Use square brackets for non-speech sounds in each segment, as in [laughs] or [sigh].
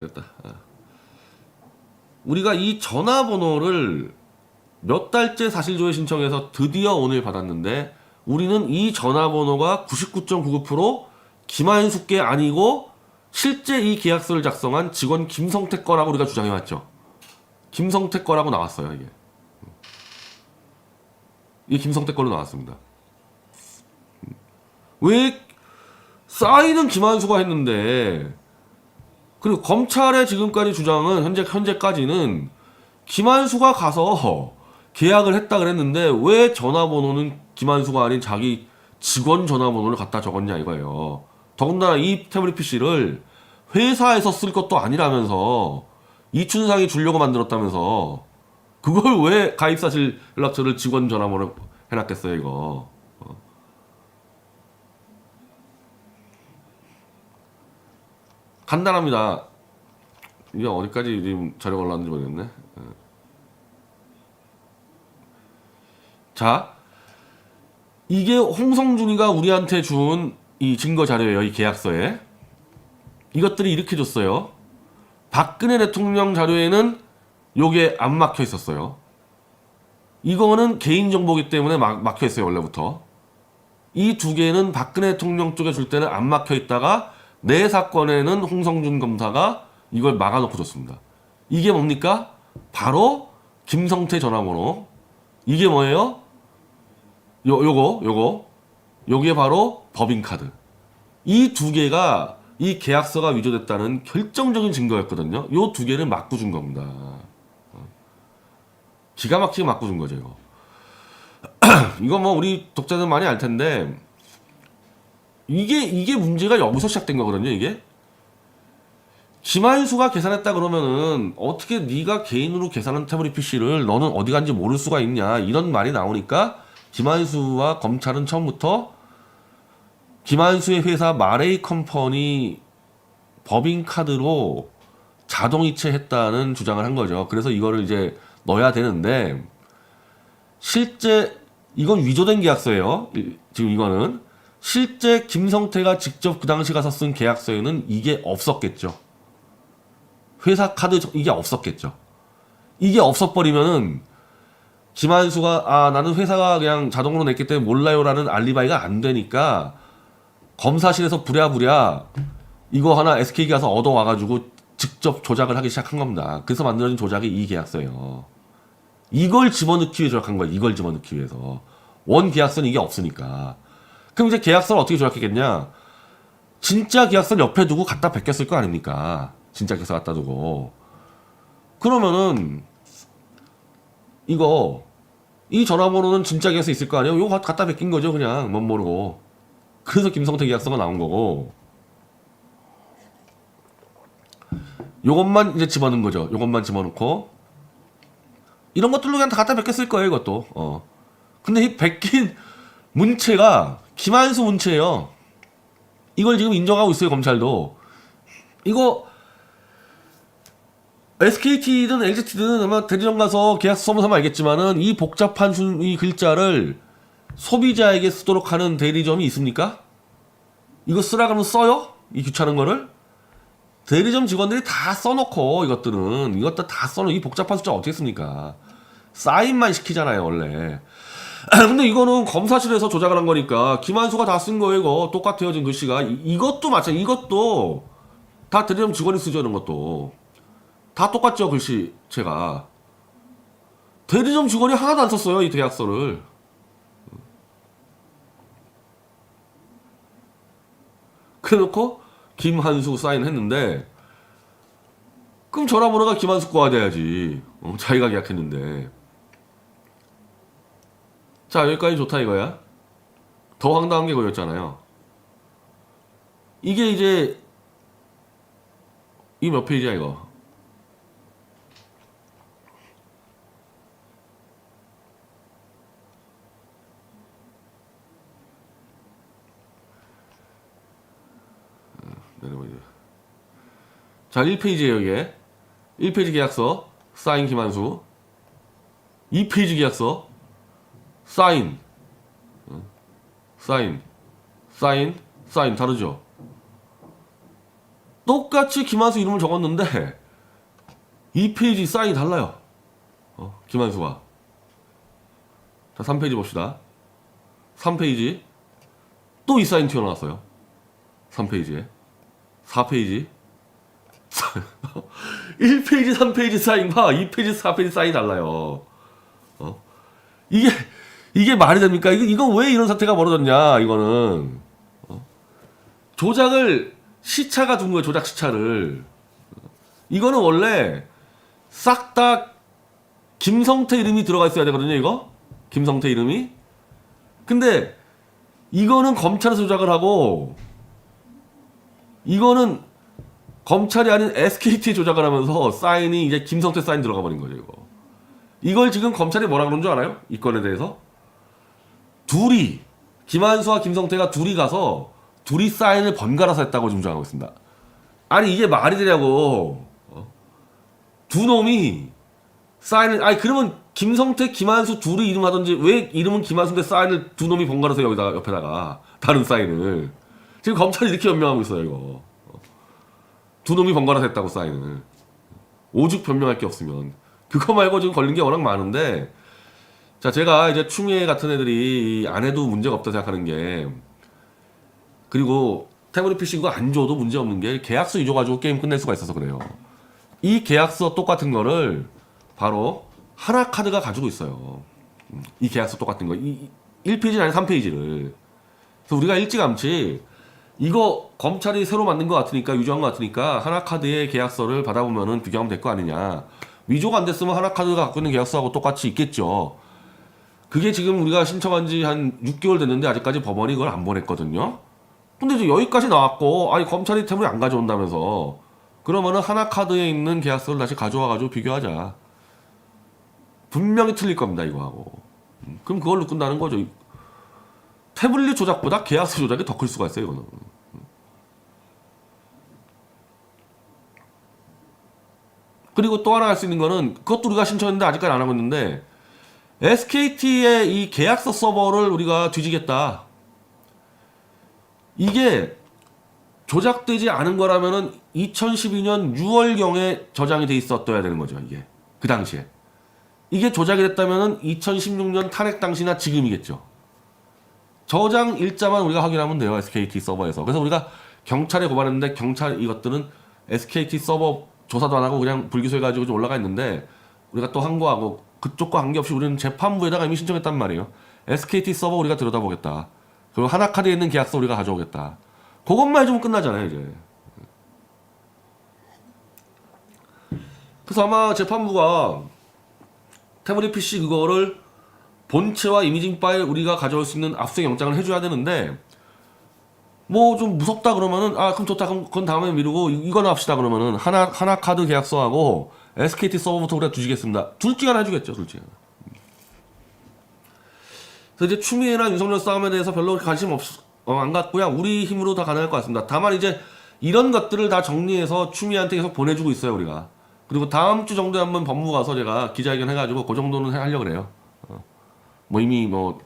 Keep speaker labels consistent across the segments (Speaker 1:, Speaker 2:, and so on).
Speaker 1: 됐다. 아. 우리가 이 전화번호를 몇 달째 사실조회 신청해서 드디어 오늘 받았는데 우리는 이 전화번호가 99.99% 김한숙 게 아니고 실제 이 계약서를 작성한 직원 김성태 거라고 우리가 주장해왔죠. 김성태 거라고 나왔어요 이게. 이게 김성태 걸로 나왔습니다. 왜 사인은 김한수가 했는데 그리고 검찰의 지금까지 주장은 현재 현재까지는 김한수가 가서 계약을 했다 그랬는데 왜 전화번호는 김한수가 아닌 자기 직원 전화번호를 갖다 적었냐 이거예요. 더군다나 이 태블릿 PC를 회사에서 쓸 것도 아니라면서 이춘상이 주려고 만들었다면서 그걸 왜 가입사실 연락처를 직원 전화번호로 해놨겠어요 이거. 간단합니다. 이게 어디까지 지금 자료가 올라왔는지 모르겠네. 예. 자, 이게 홍성준이가 우리한테 준 이 증거 자료예요. 이 계약서에. 이것들이 이렇게 줬어요. 박근혜 대통령 자료에는 요게 안 막혀 있었어요. 이거는 개인정보기 때문에 막, 막혀 있어요. 원래부터. 이 두 개는 박근혜 대통령 쪽에 줄 때는 안 막혀 있다가 내 사건에는 홍성준 검사가 이걸 막아놓고 줬습니다. 이게 뭡니까? 바로 김성태 전화번호. 이게 뭐예요? 요, 요거, 요거. 요게 바로 법인카드. 이 두 개가 이 계약서가 위조됐다는 결정적인 증거였거든요. 요 두 개를 맞고 준 겁니다. 어. 기가 막히게 맞고 준 거죠, 이거. [clears throat] 이거 뭐 우리 독자들 많이 알 텐데 이게 이게 문제가 여기서 시작된 거거든요, 이게. 김한수가 계산했다 그러면은 어떻게 네가 개인으로 계산한 태블릿 PC를 너는 어디 간지 모를 수가 있냐 이런 말이 나오니까 김한수와 검찰은 처음부터 김한수의 회사 마레이 컴퍼니 법인 카드로 자동이체했다는 주장을 한 거죠. 그래서 이거를 이제 넣어야 되는데 실제 이건 위조된 계약서예요. 이- 지금 이거는 실제 김성태가 직접 그 당시 가서 쓴 계약서에는 이게 없었겠죠. 회사 카드 저- 이게 없었겠죠. 이게 없어버리면은 김한수가 아 나는 회사가 그냥 자동으로 냈기 때문에 몰라요라는 알리바이가 안 되니까 검사실에서 부랴부랴 이거 하나 SK 가서 얻어 와가지고 직접 조작을 하기 시작한 겁니다. 그래서 만들어진 조작이 이 계약서예요. 이걸 집어넣기 위해 조작한 거예요. 이걸 집어넣기 위해서 원 계약서는 이게 없으니까. 그럼 이제 계약서를 어떻게 조작했겠냐? 진짜 계약서를 옆에 두고 갖다 베꼈을 거 아닙니까? 진짜 계약서 갖다 두고. 그러면은 이거 이 전화번호는 진짜 계약서 있을 거 아니에요? 이거 갖- 갖다 베낀 거죠, 그냥 멋 모르고. 그래서 김성태 계약서가 나온 거고. 요것만 이제 집어넣은 거죠. 요것만 집어넣고 이런 것들로 그냥 다 갖다 베꼈을 거예요, 이것도. 어. 근데 이 베낀 문체가 김한수 문체예요. 이걸 지금 인정하고 있어요, 검찰도. 이거 SKT든 LGT든 아마 대리점 가서 계약서 써보면 알겠지만은 이 복잡한 수, 이 글자를 소비자에게 쓰도록 하는 대리점이 있습니까? 이거 쓰라 그러면 써요? 이 귀찮은 거를? 대리점 직원들이 다 써놓고 이것들은 이것들 다 써놓고 이 복잡한 숫자 어떻게 씁니까? 사인만 시키잖아요 원래. [laughs] 근데 이거는 검사실에서 조작을 한 거니까 김한수가 다 쓴 거예요 이거. 똑같아요 지금 글씨가. 이, 이것도 마찬 이것도 다 대리점 직원이 쓰죠 이런 것도. 다 똑같죠 글씨체가. 대리점 직원이 하나도 안 썼어요 이 계약서를. 그래놓고 김한수 사인했는데 그럼 전화번호가 김한수 거가 돼야지. 어, 자기가 계약했는데 자 여기까지 좋다 이거야 더 황당한 게 그거였잖아요 이게 이제 이 몇 페이지야 이거 내려보자. 자, 1페이지에요, 이게. 1페이지 계약서, 사인 김한수. 2페이지 계약서, 사인. 어? 사인. 사인, 사인, 다르죠? 똑같이 김한수 이름을 적었는데 이 페이지 사인이 달라요. 어, 김한수가. 자, 3페이지 봅시다. 3페이지. 또 이 사인 튀어나왔어요. 3페이지에. 4페이지. 1페이지, [laughs] 3페이지 사인과 2페이지, 4페이지 사인이 달라요. 어? 이게, 이게 말이 됩니까? 이거, 이거 왜 이런 사태가 벌어졌냐, 이거는. 어? 조작을, 시차가 둔 거예요, 조작 시차를. 이거는 원래 싹 다 김성태 이름이 들어가 있어야 되거든요, 이거? 김성태 이름이? 근데 이거는 검찰에서 조작을 하고 이거는 검찰이 아닌 SKT 조작을 하면서 사인이 이제 김성태 사인 들어가 버린 거죠, 이거. 이걸 지금 검찰이 뭐라 그런 줄 알아요? 이 건에 대해서? 둘이 김한수와 김성태가 둘이 가서 둘이 사인을 번갈아서 했다고 지금 주장하고 있습니다. 아니 이게 말이 되냐고. 어? 두 놈이 사인을 아니 그러면 김성태, 김한수 둘이 이름 하던지 왜 이름은 김한수인데 사인을 두 놈이 번갈아서 여기다가 옆에다가 다른 사인을 지금 검찰이 이렇게 변명하고 있어요 이거 어. 두 놈이 번갈아서 했다고 사인을 오죽 변명할 게 없으면 그거 말고 지금 걸린 게 워낙 많은데 자 제가 이제 추미애 같은 애들이 안 해도 문제가 없다 생각하는 게 그리고 태블릿 PC 그거 안 줘도 문제 없는 게 계약서 잊어가지고 게임 끝낼 수가 있어서 그래요. 이 계약서 똑같은 거를 바로 하나 카드가 가지고 있어요. 음, 이 계약서 똑같은 거. 이 1페이지는 아니 3페이지를. 그래서 우리가 일찌감치 이거 검찰이 새로 만든 것 같으니까 위조한 것 같으니까 하나 카드의 계약서를 받아보면은 비교하면 될 거 아니냐. 위조가 안 됐으면 하나 카드가 갖고 있는 계약서하고 똑같이 있겠죠. 그게 지금 우리가 신청한 지 한 6개월 됐는데 아직까지 법원이 그걸 안 보냈거든요. 근데 이제 여기까지 나왔고 아니 검찰이 태블릿 안 가져온다면서 그러면은 하나 카드에 있는 계약서를 다시 가져와 가지고 비교하자. 분명히 틀릴 겁니다 이거하고. 음, 그럼 그걸로 끝나는 거죠. 이- 태블릿 조작보다 계약서 조작이 더 클 수가 있어요 이거는. 음. 그리고 또 하나 할 수 있는 거는 그것도 우리가 신청했는데 아직까지 안 하고 있는데 SKT의 이 계약서 서버를 우리가 뒤지겠다. 이게 조작되지 않은 거라면은 2012년 6월경에 저장이 돼 있었어야 되는 거죠, 이게. 그 당시에. 이게 조작이 됐다면은 2016년 탄핵 당시나 지금이겠죠. 저장 일자만 우리가 확인하면 돼요, SKT 서버에서. 그래서 우리가 경찰에 고발했는데 경찰 이것들은 SKT 서버 조사도 안 하고 그냥 불기소해가지고 좀 올라가 있는데 우리가 또한 거하고 그쪽과 관계없이 우리는 재판부에다가 이미 신청했단 말이에요. SKT 서버 우리가 들여다보겠다. 그리고 하나카드에 있는 계약서 우리가 가져오겠다. 그것만 해주면 끝나잖아요, 이제. 그래서 아마 재판부가 태블릿 PC 그거를 본체와 이미징 파일 우리가 가져올 수 있는 압수수색 영장을 해줘야 되는데 뭐 좀 무섭다 그러면은 아 그럼 좋다 그럼 그건 다음에 미루고 이- 이거나 합시다 그러면은 하나 하나 카드 계약서하고 SKT 서버부터 우리가 두시겠습니다. 둘 중에 하나 해주겠죠, 둘 중에 하나. 그래서 이제 추미애나 윤석열 싸움에 대해서 별로 관심 없, 어, 안 갖고요. 우리 힘으로 다 가능할 것 같습니다. 다만 이제 이런 것들을 다 정리해서 추미애한테 계속 보내주고 있어요, 우리가. 그리고 다음 주 정도에 한번 법무 가서 제가 기자회견 해가지고 그 정도는 하려고 그래요. 어. 뭐 이미 뭐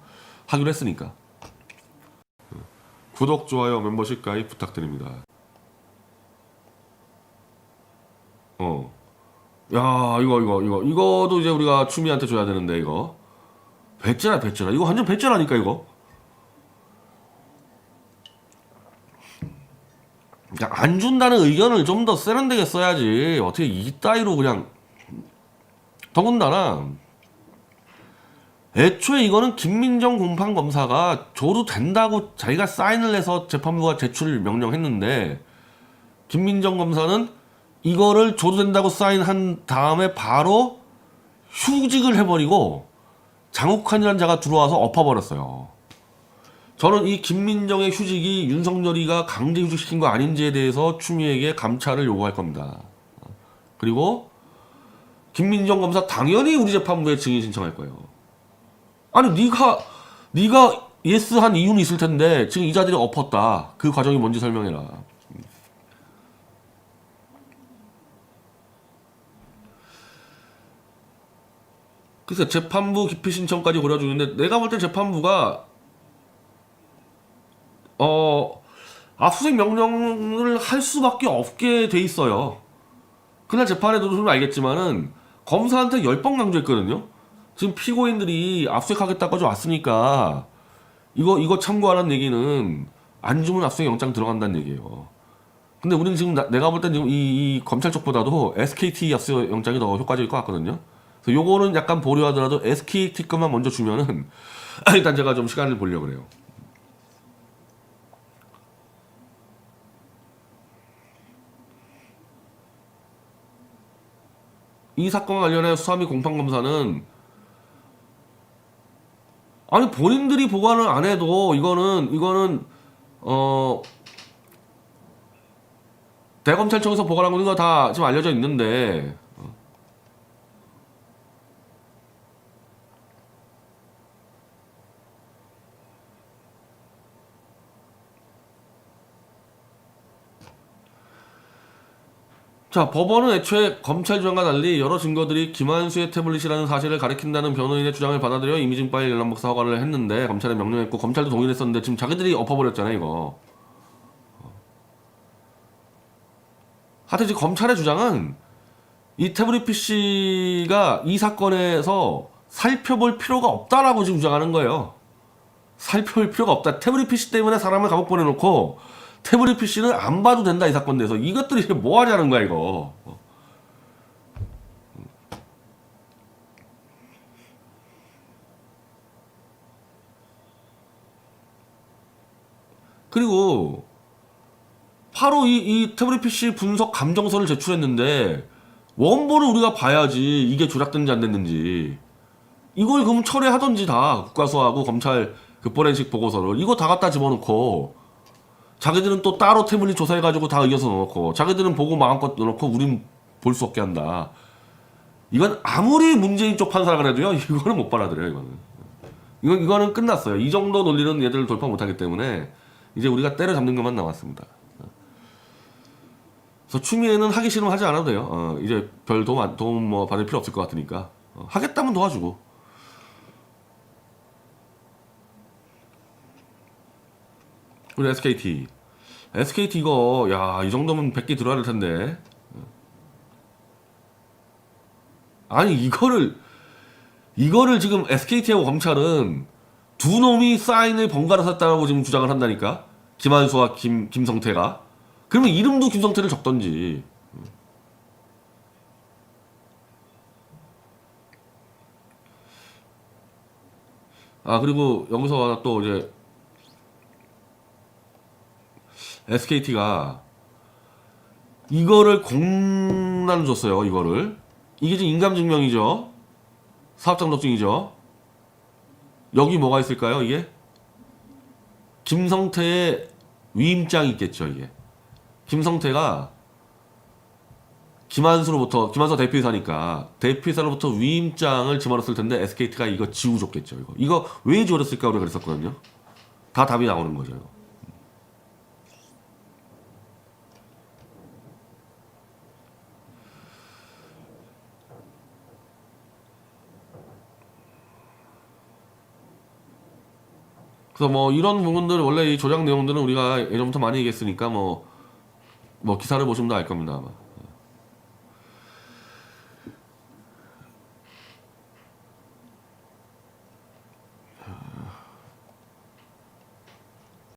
Speaker 1: 하기로 했으니까. 어. 구독, 좋아요, 멤버십 가입 부탁드립니다. 어. 야, 이거, 이거, 이거. 이거도 이제 우리가 추미한테 줘야 되는데, 이거. 배째라, 배째라. 이거 완전 배째라니까, 이거. 그러니까 안 준다는 의견을 좀 더 세련되게 써야지. 어떻게 이따위로 그냥. 더군다나, 애초에 이거는 김민정 공판 검사가 줘도 된다고 자기가 사인을 해서 재판부가 제출 명령했는데, 김민정 검사는 이거를 줘도 된다고 사인한 다음에 바로 휴직을 해버리고 장욱환이라는 자가 들어와서 엎어버렸어요. 저는 이 김민정의 휴직이 윤석열이가 강제 휴직시킨 거 아닌지에 대해서 추미애에게 감찰을 요구할 겁니다. 그리고 김민정 검사 당연히 우리 재판부에 증인 신청할 거예요. 아니 네가 네가 예스한 이유는 있을 텐데 지금 이 자들이 엎었다. 그 과정이 뭔지 설명해라. 글쎄 재판부 기피 신청까지 고려주는데 내가 볼 땐 재판부가 어 압수수색 명령을 할 수밖에 없게 돼 있어요. 그날 재판에도 좀 알겠지만은 검사한테 10번 강조했거든요. 지금 피고인들이 압수수색하겠다고 왔으니까 이거 이거 참고하라는 얘기는 안 주면 압수수색 영장 들어간다는 얘기예요. 근데 우리는 지금 나- 내가 볼 땐 지금 이, 이 검찰 쪽보다도 SKT 압수수색 영장이 더 효과적일 것 같거든요. 그래서 요거는 약간 보류하더라도 SKT 것만 먼저 주면은 [laughs] 일단 제가 좀 시간을 보려고 그래요. 이 사건 관련해 수사미 공판검사는 아니 본인들이 보관을 안 해도 이거는 이거는 어 대검찰청에서 보관하고 있는 거다 지금 알려져 있는데 자, 법원은 애초에 검찰 주장과 달리 여러 증거들이 김한수의 태블릿이라는 사실을 가리킨다는 변호인의 주장을 받아들여 이미징 파일 열람 복사 허가를 했는데 검찰에 명령했고 검찰도 동의를 했었는데 지금 자기들이 엎어버렸잖아요, 이거. 하여튼 지금 검찰의 주장은 이 태블릿 PC가 이 사건에서 살펴볼 필요가 없다라고 지금 주장하는 거예요. 살펴볼 필요가 없다. 태블릿 PC 때문에 사람을 감옥 보내놓고 태블릿 PC는 안 봐도 된다 이 사건 내서. 이것들이 뭐 하자는 거야 이거. 그리고 바로 이, 이 태블릿 PC 분석 감정서를 제출했는데 원본을 우리가 봐야지 이게 조작됐는지 안 됐는지. 이걸 그럼 철회하던지 다 국가수하고 검찰 그 포렌식 보고서를. 이거 다 갖다 집어넣고 자기들은 또 따로 태블릿 조사해가지고 다 의견서 넣어놓고 자기들은 보고 마음껏 넣어놓고 우린 볼 수 없게 한다. 이건 아무리 문재인 쪽 판사가 해도요 [laughs] 이거는 못 받아들여요 이거는. 이건 이거는 끝났어요. 이 정도 논리는 얘들 돌파 못하기 때문에 이제 우리가 때려잡는 것만 남았습니다. 그래서 추미애는 하기 싫으면 하지 않아도 돼요. 어, 이제 별 도움 안- 도움 뭐 받을 필요 없을 것 같으니까 어, 하겠다면 도와주고. 우리 SKT. SKT 이거 야 이 정도면 100개 들어야 될 텐데. 아니 이거를 이거를 지금 SKT하고 검찰은 두 놈이 사인을 번갈아 샀다고 지금 주장을 한다니까. 김한수와 김 김성태가. 그러면 이름도 김성태를 적던지. 아 그리고 여기서 또 이제 SKT가 이거를 공란 줬어요. 이거를 이게 지금 인감 증명이죠. 사업장 독증이죠. 여기 뭐가 있을까요? 이게 김성태의 위임장이 있겠죠. 이게 김성태가 김한수로부터 김한수 대표이사니까 대표이사로부터 위임장을 집어넣었을 텐데 SKT가 이거 지우줬겠죠. 이거 이거 왜 지워졌을까 우리가 그랬었거든요. 다 답이 나오는 거죠. 이거. 그래서 뭐 이런 부분들 원래 이 조작 내용들은 우리가 예전부터 많이 얘기했으니까 뭐 뭐 기사를 보시면 다 알 겁니다 아마.